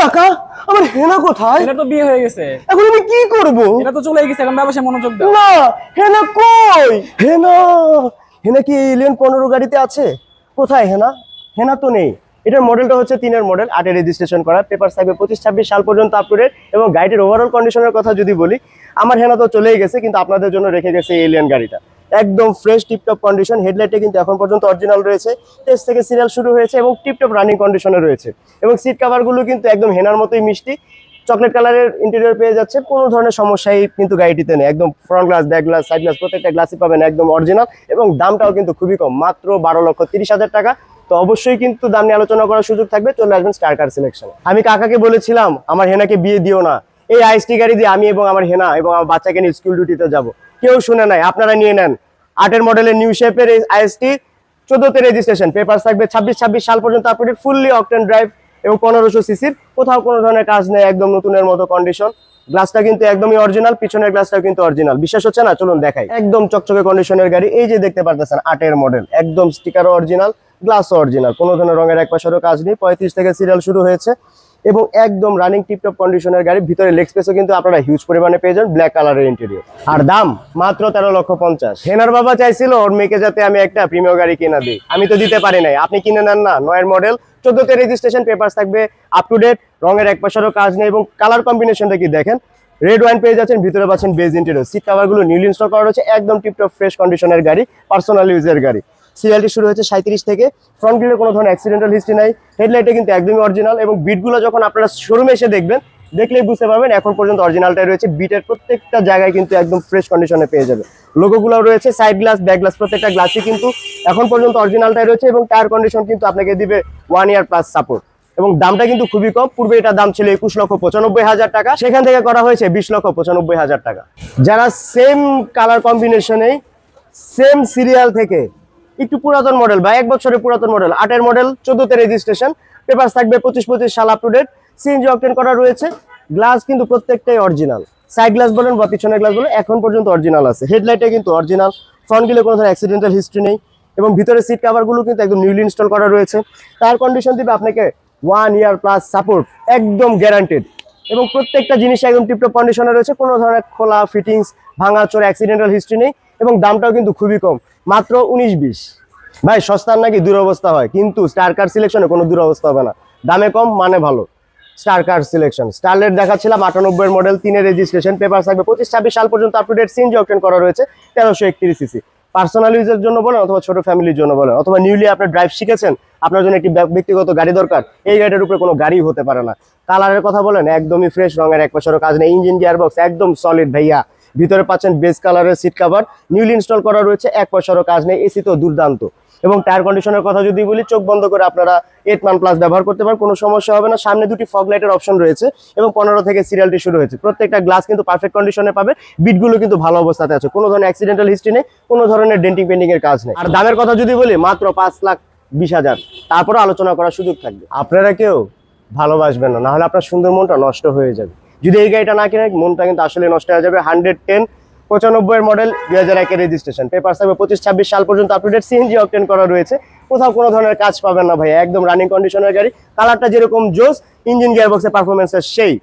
কাকা আমার হেনা কোথায়? এটা তো বিয়ে হয়ে গেছে। এখন আমি কি করব? এটা তো চলে গেছে এখন ব্যবসায় মনোযোগ দাও। না হেনা কই? হেনা হেনা কি এলিয়ন পনেরো গাড়িতে আছে? কোথায় হেনা? হেনা তো নেই। এটার মডেলটা হচ্ছে তিনের মডেল আটে রেজিস্ট্রেশন করা পেপার থাকবে পঁচিশ ছাব্বিশ সাল পর্যন্ত আপ টু ডেট এবং গাড়িটির ওভারঅল কন্ডিশনের কথা যদি বলি আমার হেনা তো চলেই গেছে কিন্তু আপনাদের জন্য রেখে গেছে এলিয়ান গাড়িটা। একদম ফ্রেশ টিপটপ কন্ডিশন হেডলাইটে কিন্তু এখন পর্যন্ত অরিজিনাল রয়েছে। টেস্ট থেকে সিরিয়াল শুরু হয়েছে এবং টিপটপ রানিং কন্ডিশনে রয়েছে। এবং সিট কাভারগুলো কিন্তু একদম হেনার মতোই মিষ্টি। চকলেট কালারের ইন্টেরিয়র পেয়ে যাচ্ছে, কোনো ধরনের সমস্যাই কিন্তু গাড়িটিতে নেই। একদম front glass back glass side glass প্রত্যেকটা গ্লাসই পাবেন একদম অরিজিনাল এবং দামটাও কিন্তু খুবই কম, মাত্র বারো লক্ষ তিরিশ হাজার টাকা। তো অবশ্যই কিন্তু দাম নিয়ে আলোচনা করার সুযোগ থাকবে, চলে আসবেন স্টার কার সিলেকশন আমি কাকাকে বলেছিলাম, আমার হেনাকে বিয়ে দিও না। এই আইএসটি গাড়ি দিয়ে আমি এবং আমার হেনা এবং আমার বাচ্চাকে নিয়ে স্কুল ডিউটিতে যাব। কেউ শুনে নাই, আপনারা নিয়ে নেন। আটের মডেলের নিউ শেপের আইএসটি চোদ্দতে রেজিস্ট্রেশন পেপার থাকবে ছাব্বিশ ছাব্বিশ সাল পর্যন্ত আপডেট ফুললি অকটেন ড্রাইভ এবং পনেরোশো সিসির কোথাও কোনো ধরনের কাজ নেই, একদম নতুনের মতো কন্ডিশন গ্লাসটা কিন্তু একদমই অরিজিনাল পিছনের গ্লাসটাও কিন্তু অরিজিনাল বিশ্বাস হচ্ছে না? চলুন দেখাই। একদম চকচকে কন্ডিশনের গাড়ি। এই যে দেখতে পারতেছেন, আটের মডেল একদম স্টিকারও অরিজিনাল গ্লাসও অরিজিনাল কোনো ধরনের রঙের এক পাশেরও কাজ নেই। পঁয়ত্রিশ থেকে সিরিয়াল শুরু হয়েছে। এবং একদম রানিং টিপটপ কন্ডিশনের গাড়ি ভিতরে লেগ স্পেসও কিন্তু আপনারা হিউজ পরিমাণে পেয়ে যান ব্ল্যাক কালারের ইন্টেরিয়র আর দাম মাত্র তেরো লক্ষ পঞ্চাশ। হেনার বাবা চাইছিল ওর মেয়েকে যাতে আমি একটা প্রিমিয় গাড়ি কিনা দিই। আমি তো দিতে পারি নাই। আপনি কিনে নেন না, নয়ের মডেল চোদ্দতে রেজিস্ট্রেশন পেপার থাকবে আপ টু ডেট রঙের এক পাশেরও কাজ নেই এবং কালার কম্বিনেশনটা কি দেখেন? রেড ওয়াইন পেয়ে যাচ্ছেন, ভিতরে পাচ্ছেন বেজ ইন্টেরিয়র সিট কাভারগুলো নিউ ইনস্টল করা রয়েছে, একদম টিপটপ ফ্রেশ কন্ডিশনের গাড়ি পার্সোনাল ইউজের গাড়ি। সিরিয়ালটি শুরু হয়েছে সাঁত্রিশ থেকে। ফ্রন্ট গ্রিলে কোনো ধরনের অ্যাক্সিডেন্টাল হিস্ট্রি নাই। হেডলাইটে কিন্তু একদমই অরিজিনাল এবং বিটগুলো যখন আপনারা শোরুমে এসে দেখবেন, দেখলেই বুঝতে পারবেন এখন পর্যন্ত অরিজিনালটাই রয়েছে। বিটের প্রত্যেকটা জায়গায় কিন্তু একদম ফ্রেশ কন্ডিশনে পেয়ে যাবে লোগোগুলো রয়েছে সাইড গ্লাস ব্যাক গ্লাস প্রত্যেকটা গ্লাসই কিন্তু এখন পর্যন্ত অরিজিনালটাই রয়েছে এবং টায়ার কন্ডিশন কিন্তু আপনাকে দিবে ওয়ান ইয়ার প্লাস সাপোর্ট এবং দামটা কিন্তু খুবই কম, পূর্বে এটা দাম ছিল একুশ লক্ষ পঁচানব্বই হাজার টাকা। সেখান থেকে করা হয়েছে বিশ লক্ষ পঁচানব্বই হাজার টাকা। যারা সেম কালার কম্বিনেশনে সেম সিরিয়াল থেকে একটু পুরাতন মডেল বা এক বছরের পুরাতন মডেল আটের মডেল চোদ্দতে রেজিস্ট্রেশন পেপার থাকবে পঁচিশ পঁচিশ, সাল up to date CNG octane করা রয়েছে। গ্লাস কিন্তু প্রত্যেকটাই অরিজিনাল সাইড গ্লাস বলেন বা পিছনের গ্লাস বলেন, এখন পর্যন্ত অরিজিনাল আছে। হেডলাইটে কিন্তু অরিজিনাল ফ্রন্ট গিলে কোনো ধরনের অ্যাক্সিডেন্টাল হিস্ট্রি নেই। এবং ভিতরে সিট কাভারগুলো কিন্তু একদম নিউলি ইনস্টল করা রয়েছে। তার কন্ডিশন দিবে আপনাকে ওয়ান ইয়ার প্লাস সাপোর্ট একদম গ্যারান্টেড এবং প্রত্যেকটা জিনিস একদম টিপটপ কন্ডিশনে রয়েছে। কোনো ধরনের খোলা ফিটিংস ভাঙা চোর অ্যাক্সিডেন্টাল হিস্ট্রি নেই। এবং দামটাও কিন্তু খুবই কম। মাত্র উনিশ বিশ। ভাই, সস্তার নাকি দুরবস্থা হয়, কিন্তু স্টার কার সিলেকশনে কোনো দুরবস্থা হবে না। দামে কম মানে ভালো। স্টার কার সিলেকশন স্টারলেট দেখাচ্ছিলাম আটানব্বই মডেল তিনের রেজিস্ট্রেশন পেপার থাকবে। পঁচিশ, ছাব্বিশ সাল পর্যন্ত up to date CNG option করা রয়েছে, তেরোশো একত্রিশ সিসি পার্সোনাল ইউজের জন্য বলেন অথবা ছোট ফ্যামিলির জন্য বলেন। অথবা নিউলি আপনি ড্রাইভ শিখেছেন, আপনার জন্য একটি ব্য- ব্যক্তিগত গাড়ি দরকার, এই গাড়িটার উপরে কোনো গাড়ি হতে পারে না। কালারের কথা বলেন, একদমই ফ্রেশ রঙের এক বছরও কাজ নেই। ইঞ্জিন গিয়ার বক্স একদম সলিড ভাইয়া। ভিতরে পাচ্ছেন বেস কালারের সিট কাভার নিউলি ইনস্টল করা রয়েছে, এক পয়সারও কাজ নেই এসি তো দুর্দান্ত। এবং টায়ার কন্ডিশনের কথা যদি বলি, চোখ বন্ধ করে আপনারা এইট মান প্লাস ব্যবহার করতে পারেন, কোনো সমস্যা হবে না। সামনে দুটি ফগ লাইটের অপশন রয়েছে এবং পনেরো থেকে সিরিয়ালটি শুরু হয়েছে প্রত্যেকটা গ্লাস কিন্তু পারফেক্ট কন্ডিশনে পাবে। বিটগুলো কিন্তু ভালো অবস্থাতে আছে। কোনো ধরনের অ্যাক্সিডেন্টাল হিস্ট্রি নেই, কোনো ধরনের ডেন্টিং পেন্টিং এর কাজ নেই। আর দামের কথা যদি বলি, মাত্র পাঁচ লাখ বিশ হাজার। তারপরে আলোচনা করার সুযোগ থাকবে। আপনারা কেউ ভালোবাসবেন না, নাহলে আপনার সুন্দর মনটা নষ্ট হয়ে যাবে। যদি এই গাড়িটা না কিনে, মনটা কিন্তু আসলে নষ্ট হয়ে যাবে। হান্ড্রেড টেন পঁচানব্বই মডেল দুই হাজার একের রেজিস্ট্রেশন পেপার থাকবে পঁচিশ, ছাব্বিশ সাল পর্যন্ত আপডেট সিএনজি অপটেন করা রয়েছে। কোথাও কোনো ধরনের কাজ পাবেন না ভাই একদম রানিং কন্ডিশনের গাড়ি। কালারটা যেরকম জোস ইঞ্জিন গিয়ার বক্সের পারফরমেন্সের সেই।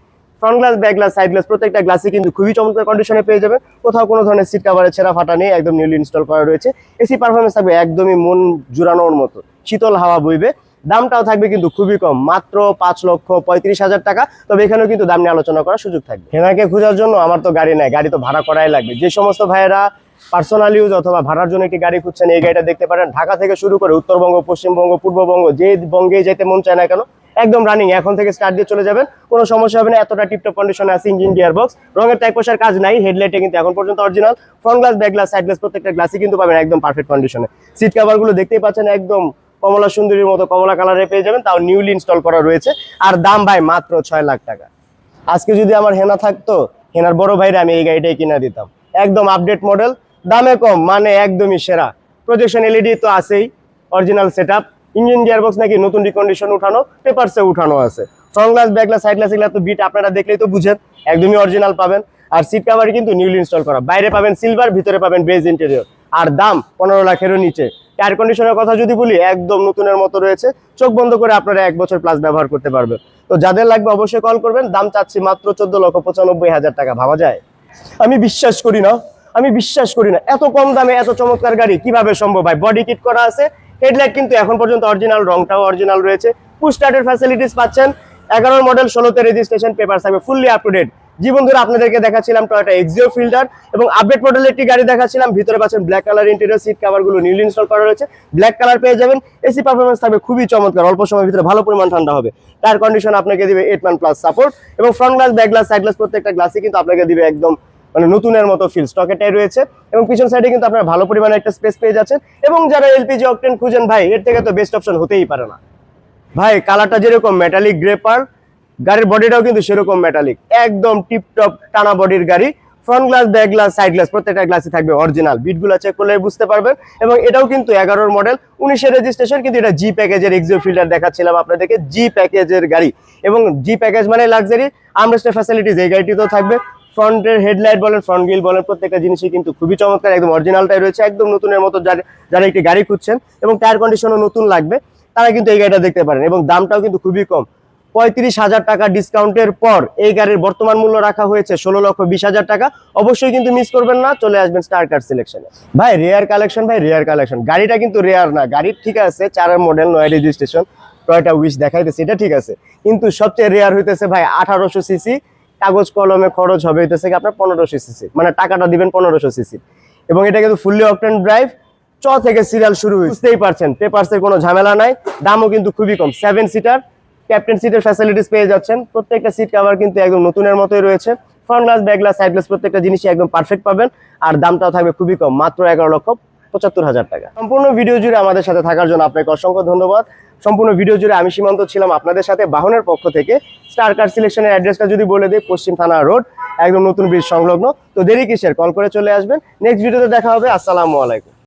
Front glass back glass side glass প্রত্যেকটা গ্লাসই কিন্তু খুবই চমৎকার কন্ডিশনে পেয়ে যাবেন কোথাও কোনো ধরনের সিট কাভারের ছেঁড়া ফাটা নেই, একদম নিউলি ইনস্টল করা রয়েছে। এসি পারফরমেন্স থাকবে একদমই মন জুড়ানোর মতো। শীতল হাওয়া বইবে। দামটাও থাকবে কিন্তু খুবই কম, মাত্র পাঁচ লক্ষ পঁয়ত্রিশ হাজার টাকা। তবে এখানেও কিন্তু দাম নিয়ে আলোচনা করার সুযোগ থাকবে। হেনাকে খোঁজার জন্য আমার তো গাড়ি নাই, গাড়ি তো ভাড়া করাই লাগবে। যে সমস্ত ভাইয়েরা পার্সোনাল ইউজ অথবা ভাড়ার জন্য একটি গাড়ি খুঁজছেন, এই গাড়িটা দেখতে পারেন। ঢাকা থেকে শুরু করে উত্তরবঙ্গ, পশ্চিমবঙ্গ, পূর্ববঙ্গ, যে বঙ্গে যেতে মন চায় না কেন, একদম রানিং এখন থেকে স্টার্ট দিয়ে চলে যাবেন। কোনো সমস্যা হবে না, এতটা টিপটপ কন্ডিশনে আছে ইঞ্জিন গিয়ার বক্স রঙের টাইপ পোষার কাজ নাই হেডলাইটে কিন্তু এখন পর্যন্ত original front glass back glass side glass প্রত্যেকটা গ্লাসই কিন্তু পাবেন একদম পারফেক্ট কন্ডিশনে সিট কাভারগুলো দেখতেই পাচ্ছেন, একদম কমলা সুন্দরীর মতো কমলা কালারে পেয়ে যাবেন, তাও নিউলি ইনস্টল করা রয়েছে। আর দাম ভাই মাত্র ছয় লাখ টাকা। আজকে যদি আমার হেনা থাকতো, হেনার বড় ভাইরা আমি এই গাড়িটাই কিনা দিতাম। একদম আপডেট মডেল দামে কম মানে একদমই সেরা। প্রজেকশন এলইডি তো আছেই original set up engine gearbox নাকি নতুন রিকন্ডিশন উঠানো পেপারসে উঠানো আছে। Front glass back glass side glass এগুলো তো বিট আপনারা দেখলেই তো বুঝেন, একদমই অরিজিনাল পাবেন। আর সিট কাভার কিন্তু নিউলি ইনস্টল করা। বাইরে পাবেন সিলভার ভিতরে পাবেন বেজ ইন্টেরিয়র আর দাম পনেরো লাখেরও নিচে। টায়ার কন্ডিশনের কথা যদি বলি, একদম নতুনের মতো রয়েছে। চোখ বন্ধ করে আপনারা এক বছর প্লাস ব্যবহার করতে পারবেন। তো যাদের লাগবে অবশ্যই কল করবেন। দাম চাচ্ছি মাত্র চোদ্দ লক্ষ পঁচানব্বই হাজার টাকা। ভাবা যায়? আমি বিশ্বাস করি না। আমি বিশ্বাস করি না। এত কম দামে এত চমৎকার গাড়ি কীভাবে সম্ভব ভাই বডি কিট করা আছে। হেডলাইট কিন্তু এখন পর্যন্ত অরিজিনাল রংটাও অরিজিনাল রয়েছে। পুশ স্টার্টের ফ্যাসিলিটিস পাচ্ছেন। এগারো মডেল ষোলোতে রেজিস্ট্রেশন পেপার থাকবে ফুললি আপ টু ডেট জীবন ধরে আপনাদেরকে দেখাচ্ছিলাম টয়োটা এক্সিও ফিল্টার এবং আপডেট মডেলের একটি গাড়ি দেখাচ্ছিলাম। ভিতরে পাচ্ছেন ব্ল্যাক কালার ইন্টেরিয়র সিট কাভারগুলো নিউলি ইনস্টল করা রয়েছে। ব্ল্যাক কালার পেয়ে যাবেন। এসি পারফরমেন্স থাকবে খুবই চমৎকার। অল্প সময়ের ভিতরে ভালো পরিমাণ ঠান্ডা হবে। টায়ার কন্ডিশন আপনাকে দিবে এইট মান প্লাস সাপোর্ট এবং front glass back glass side glass প্রত্যেকটা গ্লাসই কিন্তু আপনাকে দিবে একদম মানে নতুনের মতো ফিল স্টকেটাই রয়েছে এবং পিছন সাইডে কিন্তু আপনার ভালো পরিমাণে একটা স্পেস পেয়ে যাচ্ছেন এবং যারা এলপিজি অকটেন খুঁজেন, ভাই, এর থেকে তো বেস্ট অপশন হতেই পারে না। ভাই কালারটা যেরকম মেটালিক গ্রে পার্ল গাড়ির বডিটাও কিন্তু সেরকম মেটালিক একদম টিপটপ টানা বডির গাড়ি। Front glass back glass side glass প্রত্যেকটা গ্লাসই থাকবে অরিজিনাল বিটগুলো চেক করলে বুঝতে পারবেন। এবং এটাও কিন্তু এগারোর মডেল উনিশের রেজিস্ট্রেশন কিন্তু এটা জি প্যাকেজের এক্সিও ফিল্টার দেখাচ্ছিলাম আপনাদেরকে। জি প্যাকেজের গাড়ি। এবং জি প্যাকেজ মানে লাক্সারি আমরেস্টের ফ্যাসিলিটিস এই গাড়িটিতেও থাকবে। ফ্রন্টের হেডলাইট বলেন ফ্রন্ট গ্রিল বলেন, প্রত্যেকটা জিনিসই কিন্তু খুবই চমৎকার। একদম অরিজিনালটাই রয়েছে। একদম নতুনের মতো যারা যারা একটি গাড়ি খুঁজছেন। এবং টায়ার কন্ডিশনও নতুন লাগবে। তারা কিন্তু এই গাড়িটা দেখতে পারেন। এবং দামটাও কিন্তু খুবই কম। পঁয়ত্রিশ হাজার টাকা ডিসকাউন্টের পর এই গাড়ির বর্তমান মূল্য রাখা হয়েছে ষোলো লক্ষ বিশ হাজার টাকা। অবশ্যই কিন্তু মিস করবেন না, চলে আসবেন স্টার কার্ড সিলেকশনে ভাই রেয়ার কালেকশন ভাই রেয়ার কালেকশন গাড়িটা কিন্তু রেয়ার না, গাড়ির ঠিক আছে, চারের মডেল নয় রেজিস্ট্রেশন টয়টা উইশ দেখাইতেছে, এটা ঠিক আছে। কিন্তু সবচেয়ে রেয়ার হইতেছে ভাই আঠারোশো সিসি কাগজ কলমে খরচ হবে হইতেছে কি আপনার পনেরোশো সিসি মানে টাকাটা দিবেন পনেরোশো সিসি এবং এটা কিন্তু ফুললি অকটেন ড্রাইভ চ থেকে সিরিয়াল শুরু, বুঝতেই পারছেন পেপারসের কোনো ঝামেলা নাই, দামও কিন্তু খুবই কম সেভেন সিটার ক্যাপ্টেন সিটের ফ্যাসিলিটিস পেয়ে যাচ্ছেন। প্রত্যেকটা সিট কভার কিন্তু একদম নতুনের মতোই রয়েছে। Front glass back glass side glass প্রত্যেকটা জিনিসই একদম পারফেক্ট পাবেন। আর দামটাও থাকবে খুবই কম, মাত্র এগারো লক্ষ পঁচাত্তর হাজার টাকা। সম্পূর্ণ ভিডিও জুড়ে আমাদের সাথে থাকার জন্য আপনাকে অসংখ্য ধন্যবাদ। সম্পূর্ণ ভিডিও জুড়ে আমি সীমান্ত ছিলাম আপনাদের সাথে বাহনের পক্ষ থেকে। স্টার কার সিলেকশনের অ্যাড্রেসটা যদি বলে দিই, পশ্চিম থানা রোড একদম নতুন ব্রিজ সংলগ্ন। তো দেরি কিসের? কল করে চলে আসবেন। নেক্সট ভিডিওতে দেখা হবে। আসসালামু আলাইকুম।